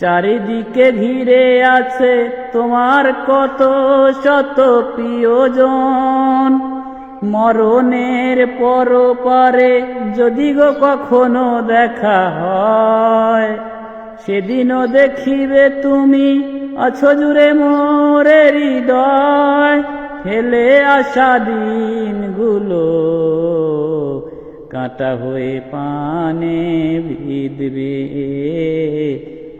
চারিদিকে ঘিরে আছে তোমার কত শত প্রিয়জন। মরণের পর পারে যদি গো কখনো দেখা হয়, সেদিনও দেখিবে তুমি আছো জুড়ে মোরে হৃদয়। ফেলে আসা দিনগুলো কাঁটা হয়ে পানে বিদবে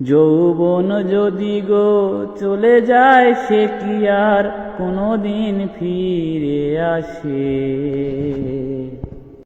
যৌবন যদি গো চলে যায় সে কি আর কোনোদিন ফিরে আসে?